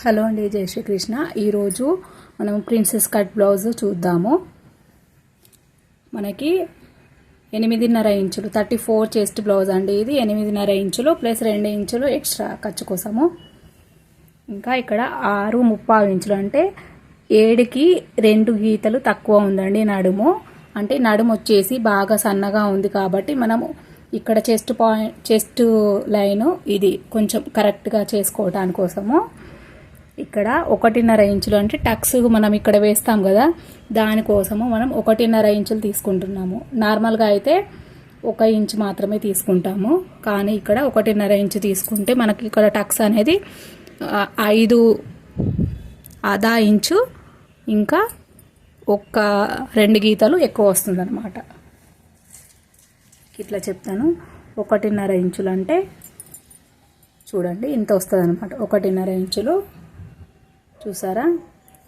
Hello అండి జై శ్రీకృష్ణ. ఈరోజు మనం ప్రిన్సెస్ కట్ బ్లౌజ్ చూద్దాము. మనకి ఎనిమిదిన్నర ఇంచులు థర్టీ ఫోర్ చెస్ట్ బ్లౌజ్ అండి ఇది. ఎనిమిదిన్నర ఇంచులు ప్లస్ రెండు ఇంచులు ఎక్స్ట్రా ఖర్చు కోసము. ఇంకా ఇక్కడ ఆరు ముప్పావు ఇంచులు అంటే ఏడుకి రెండు గీతలు తక్కువ ఉందండి నడుము. అంటే నడుము వచ్చేసి బాగా సన్నగా ఉంది కాబట్టి మనము ఇక్కడ చెస్ట్ పాయింట్ చెస్ట్ లైను ఇది కొంచెం కరెక్ట్గా చేసుకోవటాని కోసము ఇక్కడ ఒకటిన్నర ఇంచులు అంటే టక్స్ మనం ఇక్కడ వేస్తాం కదా దానికోసము మనం ఒకటిన్నర ఇంచులు తీసుకుంటున్నాము. నార్మల్గా అయితే ఒక ఇంచు మాత్రమే తీసుకుంటాము. కానీ ఇక్కడ ఒకటిన్నర ఇంచు తీసుకుంటే మనకి ఇక్కడ టక్స్ అనేది ఐదు అదా ఇంచు ఇంకా ఒక్క రెండు గీతలు ఎక్కువ వస్తుందన్నమాట. ఇట్లా చెప్తాను. ఒకటిన్నర ఇంచులు అంటే చూడండి ఇంత వస్తుంది అనమాట ఒకటిన్నర ఇంచులు చూసారా?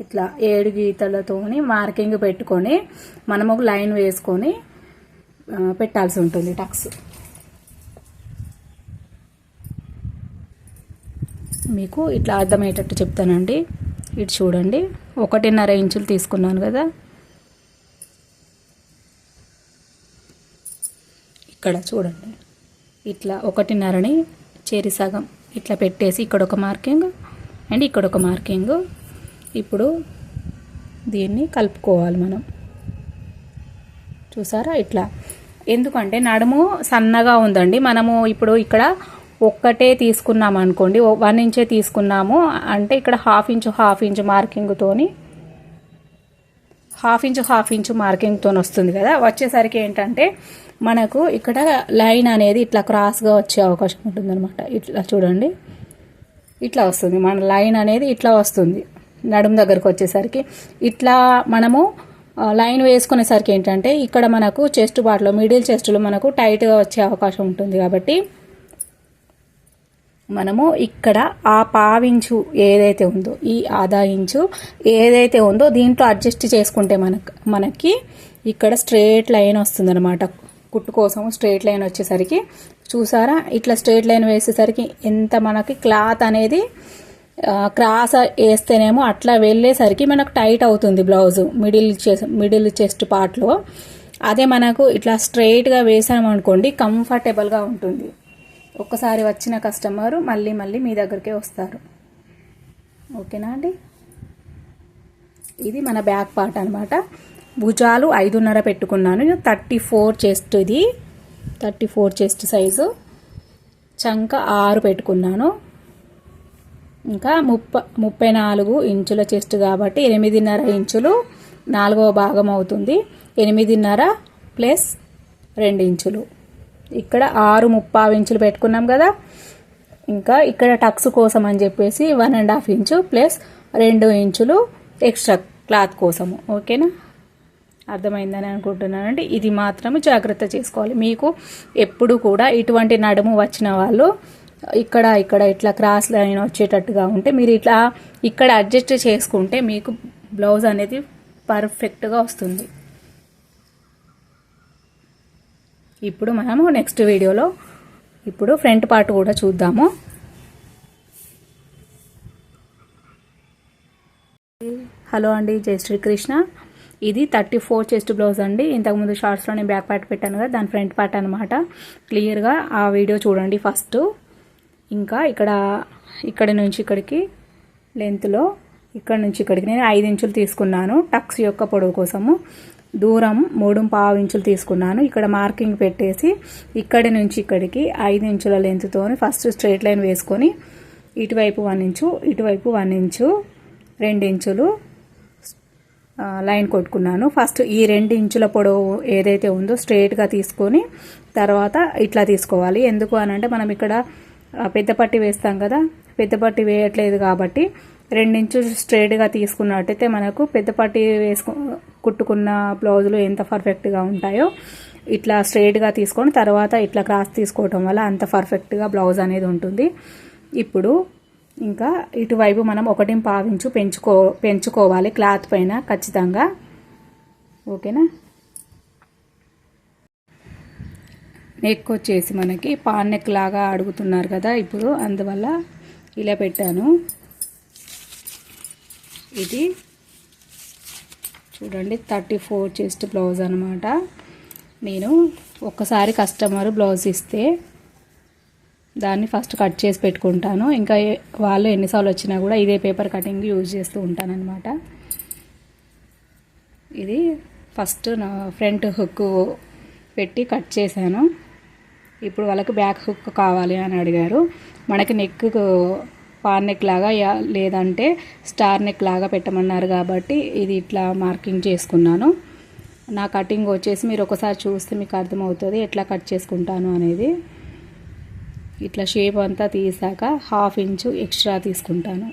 ఇట్లా ఏడు గీతలతోని మార్కింగ్ పెట్టుకొని మనం ఒక లైన్ వేసుకొని పెట్టాల్సి ఉంటుంది టక్స్. మీకు ఇట్లా అర్థమయ్యేటట్టు చెప్తానండి. ఇటు చూడండి. ఒకటిన్నర ఇంచులు తీసుకున్నాను కదా. ఇక్కడ చూడండి. ఇట్లా ఒకటిన్నరని చేరి సగం ఇట్లా పెట్టేసి ఇక్కడ ఒక మార్కింగ్. అండ్ ఇక్కడ ఒక మార్కింగ్. ఇప్పుడు దీన్ని కలుపుకోవాలి మనం. చూసారా ఇట్లా? ఎందుకంటే నడుము సన్నగా ఉందండి. మనము ఇప్పుడు ఇక్కడ ఒక్కటే తీసుకున్నాం అనుకోండి. వన్ ఇంచే తీసుకున్నాము. అంటే ఇక్కడ హాఫ్ ఇంచు హాఫ్ ఇంచు మార్కింగ్తోని హాఫ్ ఇంచు హాఫ్ ఇంచు మార్కింగ్తో వస్తుంది కదా. వచ్చేసరికి ఏంటంటే మనకు ఇక్కడ లైన్ అనేది ఇట్లా క్రాస్గా వచ్చే అవకాశం ఉంటుందన్నమాట. ఇట్లా చూడండి. ఇట్లా వస్తుంది. మన లైన్ అనేది ఇట్లా వస్తుంది. నడుము దగ్గరకు వచ్చేసరికి ఇట్లా మనము లైన్ వేసుకునేసరికి ఏంటంటే ఇక్కడ మనకు చెస్ట్ పార్ట్లో మిడిల్ చెస్ట్లో మనకు టైట్గా వచ్చే అవకాశం ఉంటుంది కాబట్టి మనము ఇక్కడ ఆ పావించు ఏదైతే ఉందో ఈ ఆదా ఇంచు ఏదైతే ఉందో దీంట్లో అడ్జస్ట్ చేసుకుంటే మనకు మనకి ఇక్కడ స్ట్రేట్ లైన్ వస్తుందన్నమాట. కుట్టు కోసం స్ట్రేట్ లైన్ వచ్చేసరికి చూసారా? ఇట్లా స్ట్రేట్ లైన్ వేసేసరికి ఎంత మనకి క్లాత్ అనేది క్రాస్ వేస్తేనేమో అట్లా వెళ్ళేసరికి మనకు టైట్ అవుతుంది బ్లౌజ్ మిడిల్ మిడిల్ చెస్ట్ పార్ట్లో. అదే మనకు ఇట్లా స్ట్రైట్గా వేసామనుకోండి కంఫర్టబుల్గా ఉంటుంది. ఒక్కసారి వచ్చిన కస్టమర్ మళ్ళీ మళ్ళీ మీ దగ్గరికే వస్తారు. ఓకేనా అండి? ఇది మన బ్యాక్ పార్ట్ అనమాట భుజాలు ఐదున్నర పెట్టుకున్నాను. థర్టీ ఫోర్ చెస్ట్ ఇది. Thirty four chest size. చంక ఆరు పెట్టుకున్నాను. ఇంకా ముప్ప ముప్పై నాలుగు ఇంచుల చెస్ట్ కాబట్టి ఎనిమిదిన్నర ఇంచులు నాలుగవ భాగం అవుతుంది. ఎనిమిదిన్నర ప్లస్ రెండు ఇంచులు. ఇక్కడ ఆరు ముప్పావు ఇంచులు పెట్టుకున్నాం కదా. ఇంకా ఇక్కడ టక్స్ కోసం అని చెప్పేసి one and half inch plus రెండు ఇంచులు ఎక్స్ట్రా క్లాత్ కోసము. ఓకేనా? అర్థమైందని అనుకుంటున్నాను. అంటే ఇది మాత్రం జాగ్రత్త చేసుకోవాలి. మీకు ఎప్పుడు కూడా ఇటువంటి నడుము వచ్చిన వాళ్ళు ఇక్కడ ఇక్కడ ఇట్లా క్రాస్ లైన్ వచ్చేటట్టుగా ఉంటే మీరు ఇట్లా ఇక్కడ అడ్జస్ట్ చేసుకుంటే మీకు బ్లౌజ్ అనేది పర్ఫెక్ట్గా వస్తుంది. ఇప్పుడు మనము నెక్స్ట్ వీడియోలో ఇప్పుడు ఫ్రంట్ పార్ట్ కూడా చూద్దాము. హలో అండి జై శ్రీకృష్ణ. ఇది థర్టీ ఫోర్ చెస్ట్ బ్లౌజ్ అండి. ఇంతకుముందు షార్ట్స్లో నేను బ్యాక్ పార్ట్ పెట్టాను కదా దాని ఫ్రంట్ పార్ట్ అనమాట క్లియర్గా ఆ వీడియో చూడండి ఫస్ట్ ఇంకా ఇక్కడ ఇక్కడ నుంచి ఇక్కడికి లెంత్లో ఇక్కడ నుంచి ఇక్కడికి నేను ఐదు ఇంచులు తీసుకున్నాను టక్స్ యొక్క పొడవు కోసము. దూరం మూడు పావు ఇంచులు తీసుకున్నాను. ఇక్కడ మార్కింగ్ పెట్టేసి ఇక్కడి నుంచి ఇక్కడికి ఐదు ఇంచుల లెంత్తో ఫస్ట్ స్ట్రేట్ లైన్ వేసుకొని ఇటువైపు వన్ ఇంచు ఇటువైపు వన్ ఇంచు రెండు ఇంచులు లైన్ కొట్టుకున్నాను. ఫస్ట్ ఈ రెండు ఇంచుల పొడవు ఏదైతే ఉందో స్ట్రైట్గా తీసుకొని తర్వాత ఇట్లా తీసుకోవాలి. ఎందుకు అని అంటే మనం ఇక్కడ పెద్ద పట్టి వేస్తాం కదా పెద్ద పట్టి వేయట్లేదు కాబట్టి రెండించులు స్ట్రైట్గా తీసుకున్నట్టయితే మనకు పెద్ద పట్టి వేసుకు కుట్టుకున్న బ్లౌజులు ఎంత పర్ఫెక్ట్గా ఉంటాయో ఇట్లా స్ట్రైట్గా తీసుకొని తర్వాత ఇట్లా క్రాస్ తీసుకోవటం వల్ల అంత పర్ఫెక్ట్గా బ్లౌజ్ అనేది ఉంటుంది. ఇప్పుడు ఇంకా ఇటువైపు మనం ఒకటి పావించు పెంచుకో పెంచుకోవాలి క్లాత్ పైన ఖచ్చితంగా. ఓకేనా? నెక్ వచ్చేసి మనకి పాన్ నెక్ లాగా అడుగుతున్నారు కదా ఇప్పుడు అందువల్ల ఇలా పెట్టాను. ఇది చూడండి థర్టీ ఫోర్ చెస్ట్ బ్లౌజ్ అనమాట నేను ఒక్కసారి కస్టమర్ బ్లౌజ్ ఇస్తే దాన్ని ఫస్ట్ కట్ చేసి పెట్టుకుంటాను. ఇంకా వాళ్ళు ఎన్నిసార్లు వచ్చినా కూడా ఇదే పేపర్ కటింగ్ యూజ్ చేస్తూ ఉంటానన్నమాట. ఇది ఫస్ట్ నా ఫ్రంట్ హుక్ పెట్టి కట్ చేశాను. ఇప్పుడు వాళ్ళకి బ్యాక్ హుక్ కావాలి అని అడిగారు. మనకి నెక్ పాన్ నెక్ లాగా లేదంటే స్టార్ నెక్ లాగా పెట్టమన్నారు కాబట్టి ఇది ఇట్లా మార్కింగ్ చేసుకున్నాను. నా కటింగ్ వచ్చేసి మీరు ఒకసారి చూస్తే మీకు అర్థమవుతుంది ఎట్లా కట్ చేసుకుంటాను అనేది. ఇట్లా షేప్ అంతా తీసాక హాఫ్ ఇంచు ఎక్స్ట్రా తీసుకుంటాను.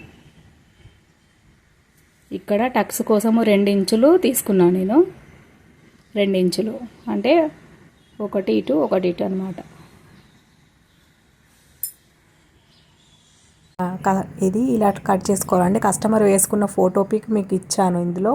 ఇక్కడ టక్స్ కోసము రెండించులు తీసుకున్నాను నేను. రెండించులు అంటే ఒకటి ఇటు ఒకటి ఇటు అనమాట ఇది ఇలా కట్ చేసుకోవాలండి. కస్టమర్ వేసుకున్న ఫోటో పిక్ మీకు ఇచ్చాను ఇందులో.